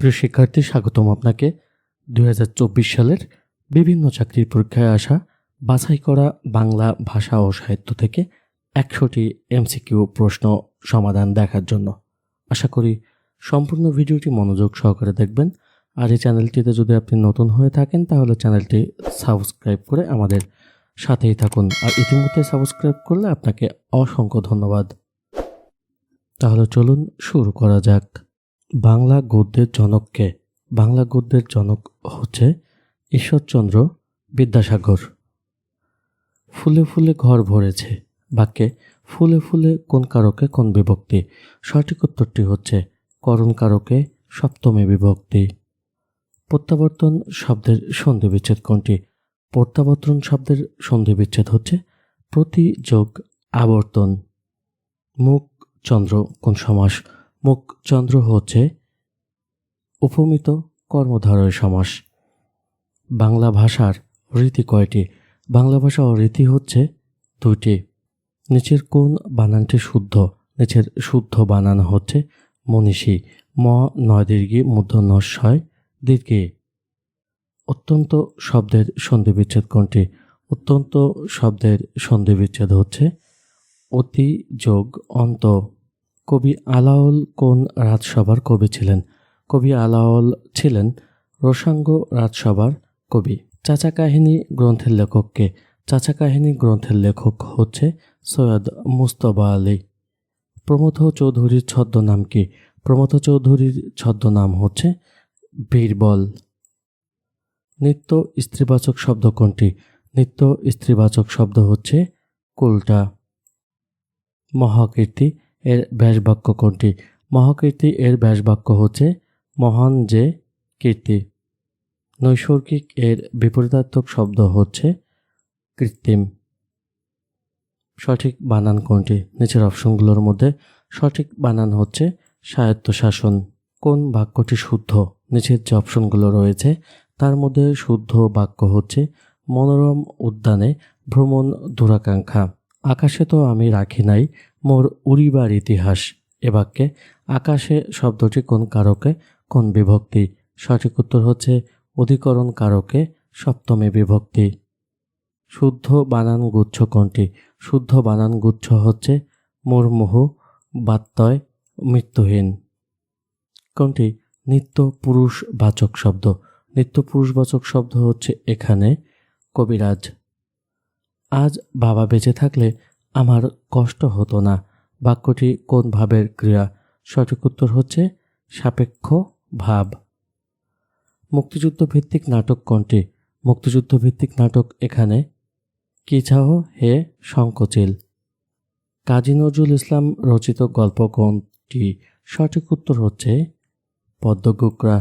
প্রিয় শিক্ষার্থী, স্বাগতম আপনাকে। দু হাজার চব্বিশ সালের বিভিন্ন চাকরির পরীক্ষায় আসা, বাছাই করা বাংলা ভাষা ও সাহিত্য থেকে একশোটি এমসিকিউ প্রশ্ন সমাধান দেখার জন্য। আশা করি সম্পূর্ণ ভিডিওটি মনোযোগ সহকারে দেখবেন। আর এই চ্যানেলটিতে যদি আপনি নতুন হয়ে থাকেন, তাহলে চ্যানেলটি সাবস্ক্রাইব করে আমাদের সাথেই থাকুন। আর ইতিমধ্যে সাবস্ক্রাইব করলে আপনাকে অসংখ্য ধন্যবাদ। তাহলে চলুন শুরু করা যাক। বাংলা গদ্যের জনককে বাংলা গদ্যের জনক হচ্ছে ঈশ্বরচন্দ্র বিদ্যাসাগর। ফুলে ফুলে ঘর ভরেছে। বাক্যে, ফুলে ফুলে কোন কারকে কোন বিভক্তি? সঠিক উত্তরটি হচ্ছে, করণ কারকে সপ্তমী বিভক্তি। প্রত্যাবর্তন শব্দের সন্ধি বিচ্ছেদ কোনটি? প্রত্যাবর্তন শব্দের সন্ধি বিচ্ছেদ হচ্ছে প্রতি যোগ আবর্তন। মুখ চন্দ্র কোন সমাস? মুখ চন্দ্র হচ্ছে উপমিত কর্মধারয় সমাস। বাংলা ভাষার রীতি কয়টি? বাংলা ভাষা ও রীতি হচ্ছে দুইটি। নিচের কোন বানানটি শুদ্ধ, নিচের শুদ্ধ বানান হচ্ছে মনীষী। ম নয় দীর্ঘি মধ্য নশয় দীর্ঘে। অত্যন্ত শব্দের সন্ধি বিচ্ছেদ কোনটি? অত্যন্ত শব্দের সন্ধি বিচ্ছেদ হচ্ছে অতি যোগ অন্ত। কবি আলাওল কোন রাজসভার কবি ছিলেন? কবি আলাওল ছিলেন রোসাঙ্গ রাজসভার কবি। চাচা কাহিনী গ্রন্থের লেখককে চাচা কাহিনী গ্রন্থের লেখক হচ্ছে সৈয়দ মুস্তফা আলী। প্রমথ চৌধুরীর ছদ্মনাম কি? প্রমথ চৌধুরীর ছদ্মনাম হচ্ছে বীরবল। নিত্য স্ত্রীবাচক শব্দ কোনটি? নিত্য স্ত্রীবাচক শব্দ হচ্ছে কুলটা। মহাকীর্তি এর ব্যাসবাক্য কোনটি? মহাকীর্তি এর ব্যাসবাক্য হচ্ছে মহান যে কীর্তি। নৈসর্গিক এর বিপরীতাত্মক শব্দ হচ্ছে কৃত্রিম। সঠিক বানান কোনটি? নিচের অপশনগুলোর মধ্যে সঠিক বানান হচ্ছে স্বায়ত্তশাসন। কোন বাক্যটি শুদ্ধ? নিচের যে অপশনগুলো রয়েছে, তার মধ্যে শুদ্ধ বাক্য হচ্ছে মনোরম উদ্যানে ভ্রমণ দূরাকাঙ্ক্ষা। আকাশে তো আমি রাখি নাই মোর উড়িবার ইতিহাস এ বাক্যে আকাশে শব্দটি কোন কারকে, কোন বিভক্তি? সঠিক উত্তর হচ্ছে অধিকরণ কারকে, সপ্তমে বিভক্তি। শুদ্ধ বানান গুচ্ছ কোনটি? শুদ্ধ বানান গুচ্ছ হচ্ছে মুর্মুহু বাত্যয় মৃত্যুহীন। কোনটি? নিত্য পুরুষ বাচক শব্দ। নিত্য পুরুষবাচক শব্দ হচ্ছে এখানে কবিরাজ। আজ বাবা বেঁচে থাকলে আমার কষ্ট হতো না। বাক্যটি কোন ভাবের ক্রিয়া? সঠিক উত্তর হচ্ছে সাপেক্ষ ভাব। মুক্তিযুদ্ধ ভিত্তিক নাটক কোনটি? মুক্তিযুদ্ধ ভিত্তিক নাটক এখানে কি চাও হে শঙ্কচিল। কাজী নজরুল ইসলাম রচিত গল্প কোনটি? সঠিক উত্তর হচ্ছে পদ্মগুকরা।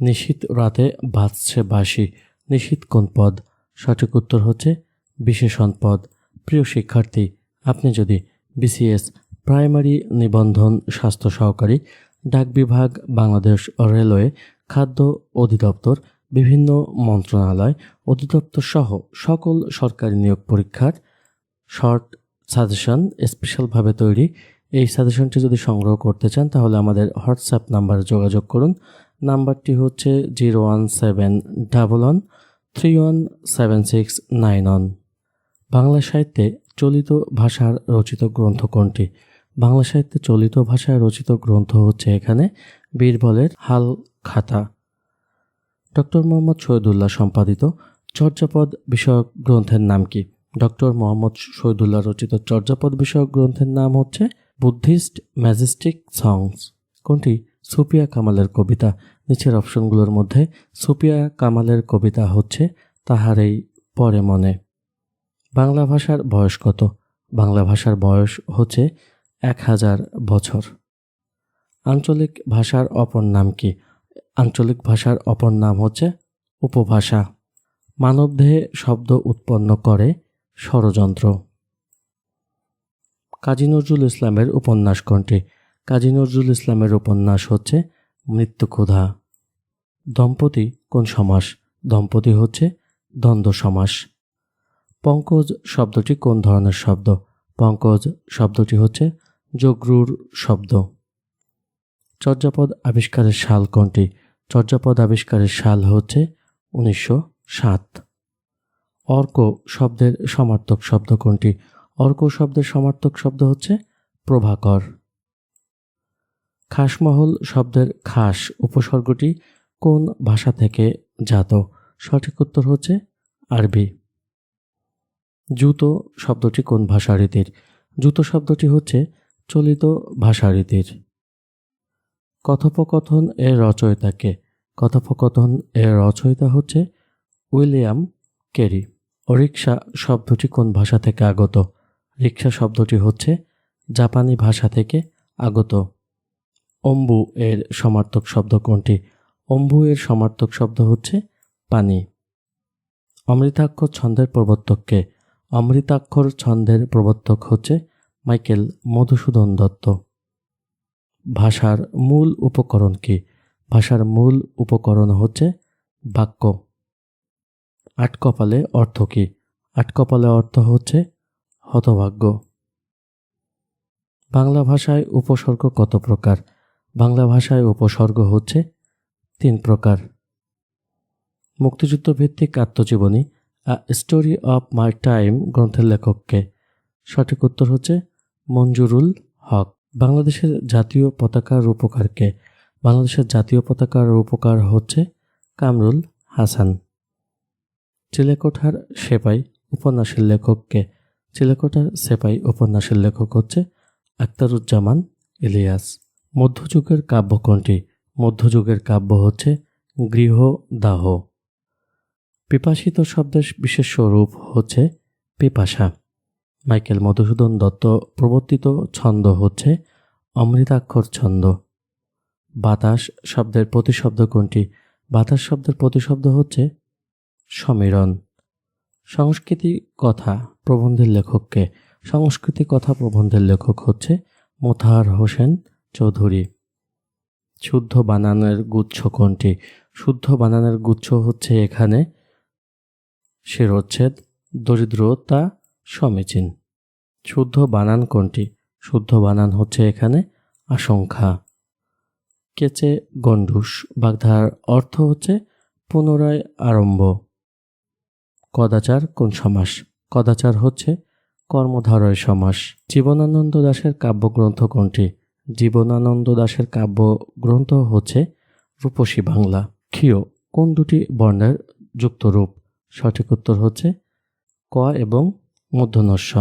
নিশীত রাতে বাজছে বাসি নিশীত কোন পদ? সঠিক উত্তর হচ্ছে বিশেষণ পদ। প্রিয় শিক্ষার্থী আপনি যদি বিসিএস প্রাইমারি নিবন্ধন স্বাস্থ্য সহকারী, ডাক বিভাগ, বাংলাদেশ রেলওয়ে, খাদ্য অধিদপ্তর, বিভিন্ন মন্ত্রণালয়, অধিদপ্তর সহ সকল সরকারি নিয়োগ পরীক্ষার শর্ট সাজেশন স্পেশালভাবে তৈরি। এই সাজেশনটি যদি সংগ্রহ করতে চান, তাহলে আমাদের হোয়াটসঅ্যাপ নাম্বারে যোগাযোগ করুন। নাম্বারটি হচ্ছে zero one seven double one three one seven six nine one Bangla সাহিত্যে চলিত ভাষার রচিত গ্রন্থ কোনটি? বাংলা সাহিত্যে চলিত ভাষায় রচিত গ্রন্থ হচ্ছে এখানে বীরবলের হাল খাতা। ডক্টর মোহাম্মদ শহীদুল্লাহ সম্পাদিত চর্যাপদ বিষয়ক গ্রন্থের নাম কি? ডক্টর মোহাম্মদ শহীদুল্লাহ রচিত চর্যাপদ বিষয়ক গ্রন্থের নাম হচ্ছে বুদ্ধিস্ট ম্যাজেস্টিক সংস। কোনটি? সুপিয়া কামালের কবিতা। নিচের অপশনগুলোর মধ্যে সুপিয়া কামালের কবিতা হচ্ছে তাহার এই পরে মনে। বাংলা ভাষার বয়স কত? বাংলা ভাষার বয়স হচ্ছে এক হাজার বছর। আঞ্চলিক ভাষার অপর নাম কি? আঞ্চলিক ভাষার অপর নাম হচ্ছে উপভাষা। মানবদেহে শব্দ উৎপন্ন করে ষড়যন্ত্র। কাজী নজরুল ইসলামের উপন্যাস কোনটি? কাজী নজরুল ইসলামের উপন্যাস হচ্ছে মৃত্যুক্ষুধা দম্পতি কোন সমাস? দম্পতি হচ্ছে দ্বন্দ্ব সমাস। পঙ্কজ শব্দটি কোন ধরনের শব্দ? পঙ্কজ শব্দটি হচ্ছে যোগরুর শব্দ। চর্যাপদ আবিষ্কারের সাল কোনটি? চর্যাপদ আবিষ্কারের সাল হচ্ছে উনিশশো সাত। অর্ক শব্দের সমার্থক শব্দ কোনটি? অর্ক শব্দের সমার্থক শব্দ হচ্ছে প্রভাকর। খাসমহল শব্দের খাস উপসর্গটি কোন ভাষা থেকে জাত? সঠিক উত্তর হচ্ছে আরবি। জুতো শব্দটি কোন ভাষা রীতির? জুতো শব্দটি হচ্ছে চলিত ভাষা রীতির। কথোপকথন এর রচয়িতাকে। কথোপকথন এর রচয়িতা হচ্ছে উইলিয়াম কেরি। রিক্সা শব্দটি কোন ভাষা থেকে আগত? রিক্সা শব্দটি হচ্ছে জাপানি ভাষা থেকে আগত। অম্বু এর সমার্থক শব্দ কোনটি? অম্বু এর সমার্থক শব্দ হচ্ছে পানি। অমৃতাক্ষর ছন্দের প্রবর্তককে অমৃতাক্ষর ছন্দের প্রবর্তক হচ্ছে মাইকেল মধুসূদন দত্ত। ভাষার মূল উপকরণ কি? ভাষার মূল উপকরণ হচ্ছে বাক্য। আটকপালে অর্থ কি? আটকপালে অর্থ হচ্ছে হতভাগ্য। বাংলা ভাষায় উপসর্গ কত প্রকার? বাংলা ভাষায় উপসর্গ হচ্ছে তিন প্রকার। মুক্তিযুদ্ধ ভিত্তিক আত্মজীবনী স্টোরি অফ মাই টাইম গ্রন্থের লেখককে। সঠিক উত্তর হচ্ছে মঞ্জুরুল হক। বাংলাদেশের জাতীয় পতাকার রূপকারকে। বাংলাদেশের জাতীয় পতাকার রূপকার হচ্ছে কামরুল হাসান। চিলেকোঠার সেপাই উপন্যাসের লেখককে। চিলেকোঠার সেপাই উপন্যাসের লেখক হচ্ছে আক্তারুজ্জামান ইলিয়াস। মধ্যযুগের কাব্য কোনটি মধ্যযুগের কাব্য হচ্ছে গৃহদাহ। পিপাসিত শব্দের বিশেষ রূপ হচ্ছে পিপাসা। মাইকেল মধুসূদন দত্ত প্রবর্তিত ছন্দ হচ্ছে অমৃতাক্ষর ছন্দ। বাতাস শব্দের প্রতিশব্দ কোনটি? বাতাস শব্দের প্রতিশব্দ হচ্ছে সমীরণ। সংস্কৃতি কথা প্রবন্ধের লেখককে। সংস্কৃতি কথা প্রবন্ধের লেখক হচ্ছে মোতাহার হোসেন চৌধুরী। শুদ্ধ বানানের গুচ্ছ কোনটি? শুদ্ধ বানানের গুচ্ছ হচ্ছে এখানে শিরোচ্ছেদ দরিদ্রতা সমীচীন। শুদ্ধ বানান কোনটি? শুদ্ধ বানান হচ্ছে এখানে আশঙ্কা। কেচে গন্ডুস বাগধার অর্থ হচ্ছে পুনরায় আরম্ভ। কদাচার কোন সমাস? কদাচার হচ্ছে কর্মধারয় সমাস। জীবনানন্দ দাশের কাব্যগ্রন্থ কোনটি? জীবনানন্দ দাশের কাব্যগ্রন্থ হচ্ছে রূপসী বাংলা। ক্ষীয়, কোন দুটি বর্ণের যুক্ত রূপ সঠিক উত্তর হচ্ছে ক এবং মধ্যনস্য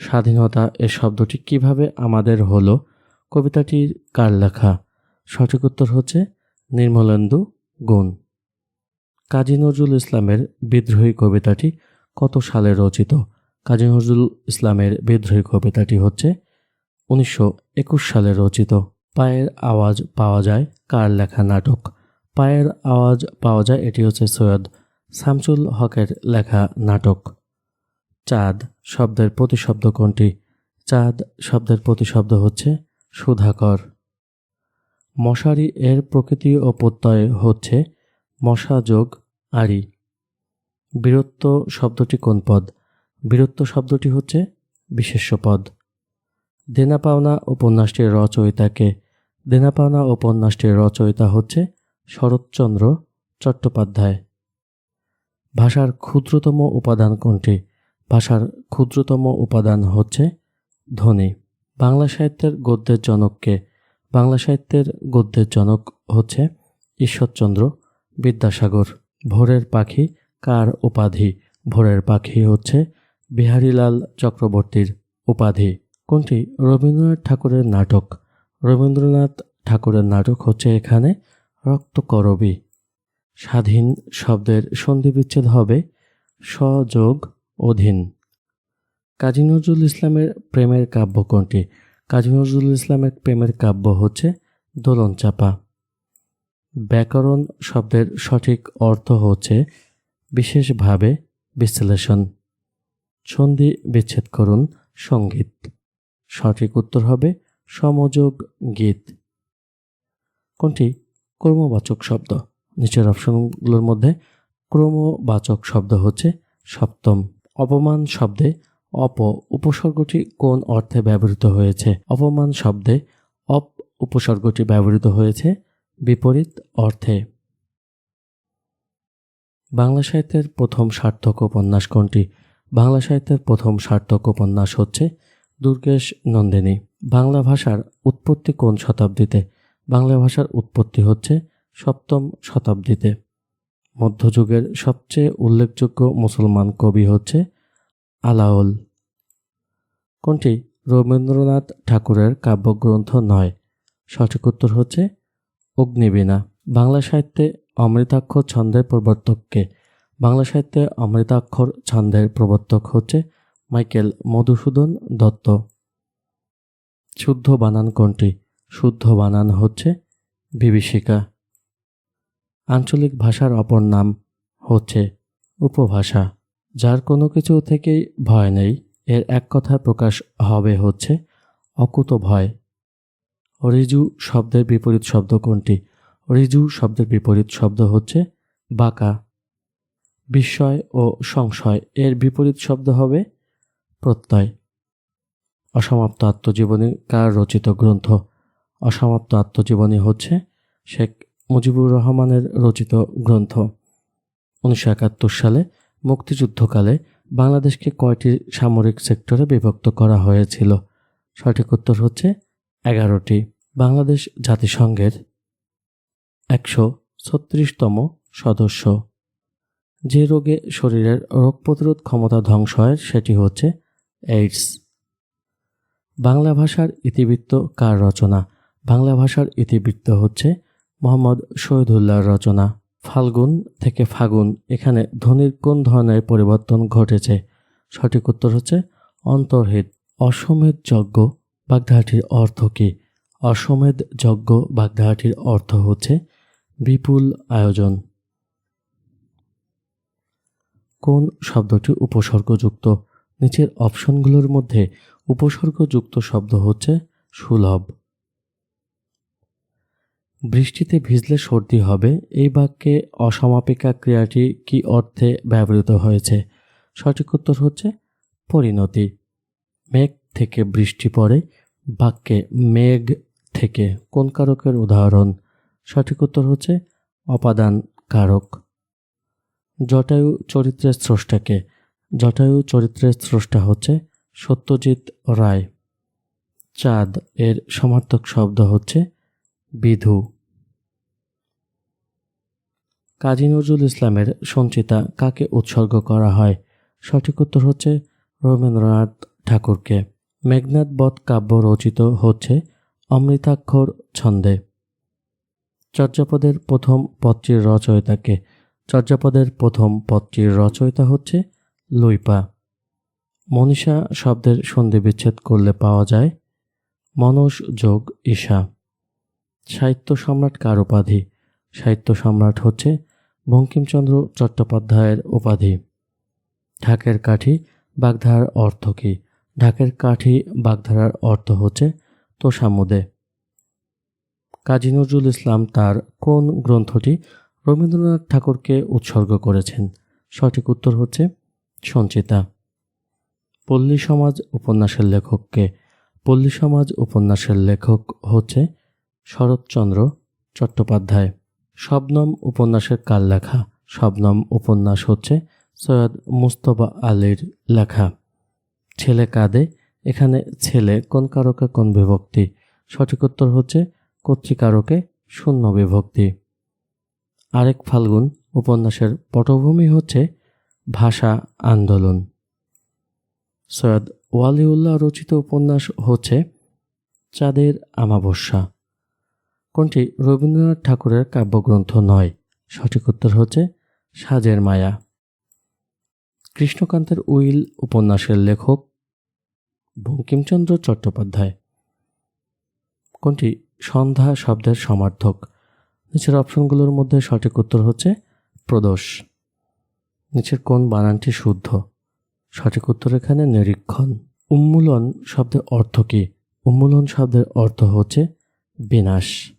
স্বাধীনতা এ শব্দটি কীভাবে আমাদের হলো? কবিতাটির কার লেখা? সঠিক উত্তর হচ্ছে নির্মলেন্দু গুণ। কাজী নজরুল ইসলামের বিদ্রোহী কবিতাটি কত সালে রচিত? কাজী নজরুল ইসলামের বিদ্রোহী কবিতাটি হচ্ছে উনিশশো একুশ সালে রচিত। পায়ের আওয়াজ পাওয়া যায় কার লেখা নাটক? পায়ের আওয়াজ পাওয়া যায়, এটি হচ্ছে সৈয়দ শামসুল হকের লেখা নাটক। চাঁদ শব্দের প্রতিশব্দ কোনটি? চাঁদ শব্দের প্রতিশব্দ হচ্ছে সুধাকর। মশারি এর প্রকৃতি ও প্রত্যয় হচ্ছে মশা যোগ আরি। বীরত্ব শব্দটি কোন পদ? বীরত্ব শব্দটি হচ্ছে বিশেষ্য পদ। দেনা পাওনা উপন্যাসটির রচয়িতাকে। দেনা পাওনা উপন্যাসটির রচয়িতা হচ্ছে শরৎচন্দ্র চট্টোপাধ্যায়। ভাষার ক্ষুদ্রতম উপাদান কোনটি? ভাষার ক্ষুদ্রতম উপাদান হচ্ছে ধ্বনি। বাংলা সাহিত্যের গদ্যের জনককে বাংলা সাহিত্যের গদ্যের জনক হচ্ছে ঈশ্বরচন্দ্র বিদ্যাসাগর। ভোরের পাখি কার উপাধি? ভোরের পাখি হচ্ছে বিহারীলাল চক্রবর্তীর উপাধি। কোনটি? রবীন্দ্রনাথ ঠাকুরের নাটক। রবীন্দ্রনাথ ঠাকুরের নাটক হচ্ছে এখানে রক্তকরবী। স্বাধীন শব্দের সন্ধিবিচ্ছেদ হবে সযোগ অধীন। কাজী নজরুল ইসলামের প্রেমের কাব্য কোনটি? কাজী নজরুল ইসলামের প্রেমের কাব্য হচ্ছে দোলন চাপা। ব্যাকরণ শব্দের সঠিক অর্থ হচ্ছে বিশেষভাবে বিশ্লেষণ। সন্ধি বিচ্ছেদ করুন সংগীত। সঠিক উত্তর হবে সমযোগ গীত। কোনটি? কর্মবাচক শব্দ। নিচের অপশনগুলোর মধ্যে ক্রমবাচক শব্দ হচ্ছে সপ্তম। অপমান শব্দে অপ উপসর্গটি কোন অর্থে ব্যবহৃত হয়েছে? অপমান শব্দে অপ উপসর্গটি ব্যবহৃত হয়েছে বিপরীত অর্থে। বাংলা সাহিত্যের প্রথম সার্থক উপন্যাস কোনটি? বাংলা সাহিত্যের প্রথম সার্থক উপন্যাস হচ্ছে দুর্গেশ নন্দিনী। বাংলা ভাষার উৎপত্তি কোন শতাব্দীতে? বাংলা ভাষার উৎপত্তি হচ্ছে সপ্তম শতাব্দীতে। মধ্যযুগের সবচেয়ে উল্লেখযোগ্য মুসলমান কবি হচ্ছে আলাউল। কোনটি? রবীন্দ্রনাথ ঠাকুরের কাব্যগ্রন্থ নয়। সঠিক উত্তর হচ্ছে অগ্নিবীণা। বাংলা সাহিত্যে অমৃতাক্ষর ছন্দের প্রবর্তককে। বাংলা সাহিত্যে অমৃতাক্ষর ছন্দের প্রবর্তক হচ্ছে মাইকেল মধুসূদন দত্ত। শুদ্ধ বানান কোনটি? শুদ্ধ বানান হচ্ছে বিভীষিকা। আঞ্চলিক ভাষার অপর নাম হচ্ছে উপভাষা, যার কোনো কিছু থেকেই ভয় নেই। এর এক কথায় প্রকাশ হবে হচ্ছে অকুত ভয়। রিজু শব্দের বিপরীত শব্দ কোনটি? রিজু শব্দের বিপরীত শব্দ হচ্ছে বাঁকা। বিস্ময় ও সংশয়, এর বিপরীত শব্দ হবে প্রত্যয়। অসমাপ্ত আত্মজীবনী কার রচিত গ্রন্থ? অসমাপ্ত আত্মজীবনী হচ্ছে শেখ মুজিবুর রহমানের রচিত গ্রন্থ উনিশশো একাত্তর সালে মুক্তিযুদ্ধকালে বাংলাদেশকে কয়টি সামরিক সেক্টরে বিভক্ত করা হয়েছিল? সঠিক উত্তর হচ্ছে এগারোটি। বাংলাদেশ জাতিসংঘের একশো ছত্রিশতম সদস্য। যে রোগে শরীরের রোগ প্রতিরোধ ক্ষমতা ধ্বংস হয় সেটি হচ্ছে এইডস। বাংলা ভাষার ইতিবৃত্ত কার রচনা? বাংলা ভাষার ইতিবৃত্ত হচ্ছে মোহাম্মদ শহীদুল্লাহর রচনা, ফাল্গুন থেকে ফাগুন। এখানে ধ্বনির কোন ধরনের পরিবর্তন ঘটেছে? সঠিক উত্তর হচ্ছে অন্তর্হিত অশ্বমেধ যজ্ঞ বাগধাটির অর্থ কী? অশ্বমেধ যজ্ঞ বাগধাটির অর্থ হচ্ছে বিপুল আয়োজন। কোন শব্দটি উপসর্গযুক্ত? নিচের অপশনগুলোর মধ্যে উপসর্গযুক্ত শব্দ হচ্ছে সুলভ। বৃষ্টিতে ভিজলে সর্দি হবে। এই বাক্যে অসমাপিকা ক্রিয়াটি কি অর্থে ব্যবহৃত হয়েছে? সঠিক উত্তর হচ্ছে পরিণতি। মেঘ থেকে বৃষ্টি পড়ে, বাক্যে মেঘ থেকে। কোন কারকের উদাহরণ? সঠিক উত্তর হচ্ছে অপাদান কারক। জটায়ু চরিত্রের স্রষ্টাকে। জটায়ু চরিত্রের স্রষ্টা হচ্ছে সত্যজিৎ রায়। চাঁদ এর সমার্থক শব্দ হচ্ছে বিধু। কাজী নজরুল ইসলামের সঞ্চিতা কাকে উৎসর্গ করা হয়? সঠিক উত্তর হচ্ছে রবীন্দ্রনাথ ঠাকুরকে। মেঘনাথ বধ কাব্য রচিত হচ্ছে অমৃতাক্ষর ছন্দে। চর্যাপদের প্রথম পত্রীর রচয়িতাকে। চর্যাপদের প্রথম পত্রীর রচয়িতা হচ্ছে লুইপা। মনীষা শব্দের সন্ধি বিচ্ছেদ করলে পাওয়া যায় মনস যোগ ঈশা। সাহিত্য সম্রাট কার উপাধি? সাহিত্য সম্রাট হচ্ছে বঙ্কিমচন্দ্র চট্টোপাধ্যায়ের উপাধি। ঢাকের কাঠি বাগধারার অর্থ কী? ঢাকের কাঠি বাগধারার অর্থ হচ্ছে তোষামুদে। কাজী নজরুল ইসলাম তার কোন গ্রন্থটি রবীন্দ্রনাথ ঠাকুরকে উৎসর্গ করেছেন? সঠিক উত্তর হচ্ছে সঞ্চিতা। পল্লী সমাজ উপন্যাসের লেখককে। পল্লী সমাজ উপন্যাসের লেখক হচ্ছে শরৎচন্দ্র চট্টোপাধ্যায়। শবনম উপন্যাসের কার লেখা। শবনম উপন্যাস হচ্ছে সৈয়দ মুস্তফা আলীর লেখা। ছেলে কাঁদে, এখানে ছেলে কোন কারকে, কোন বিভক্তি? সঠিক উত্তর হচ্ছে কর্তৃকারকে শূন্য বিভক্তি। আরেক ফাল্গুন উপন্যাসের পটভূমি হচ্ছে ভাষা আন্দোলন। সৈয়দ ওয়ালিউল্লাহ রচিত উপন্যাস হচ্ছে চাঁদের আমাবস্যা। কোনটি রবীন্দ্রনাথ ঠাকুরের কাব্যগ্রন্থ নয়? সঠিক উত্তর হচ্ছে সাজের মায়া। কৃষ্ণকান্তের উইল উপন্যাসের লেখক বঙ্কিমচন্দ্র চট্টোপাধ্যায়। কোনটি সন্ধ্যা শব্দের সমার্থক? নিচের অপশনগুলোর মধ্যে সঠিক উত্তর হচ্ছে প্রদোষ। নিচের কোন বানানটি শুদ্ধ? সঠিক উত্তর এখানে নিরীক্ষণ। উন্মূলন শব্দের অর্থ কী? উন্মূলন শব্দের অর্থ হচ্ছে বিনাশ।